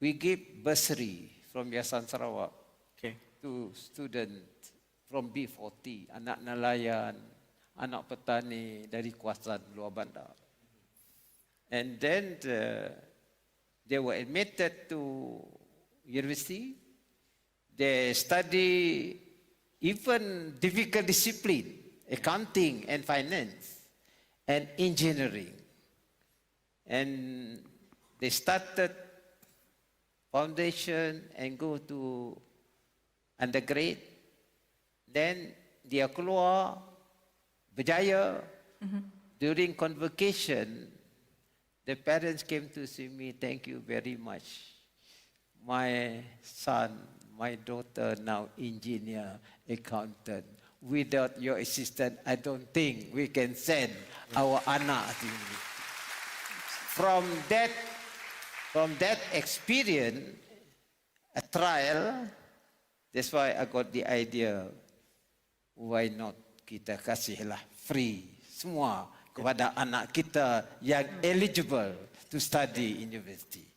we give bursary from Yayasan Sarawak Okay. to students from B40, anak nelayan, anak petani dari kawasan luar bandar. And then uh, they were admitted to university. They study even difficult discipline, accounting and finance and engineering. And they started foundation and go to undergrad. Then dia keluar berjaya. Mm-hmm. During convocation, the parents came to see me, thank you very much. My son, my daughter now engineer, accountant. Without your assistance, I don't think we can send our anak. From that, from that experience, a trial, that's why I got the idea, why not kita kasihlah free semua kepada anak kita yang eligible to study university.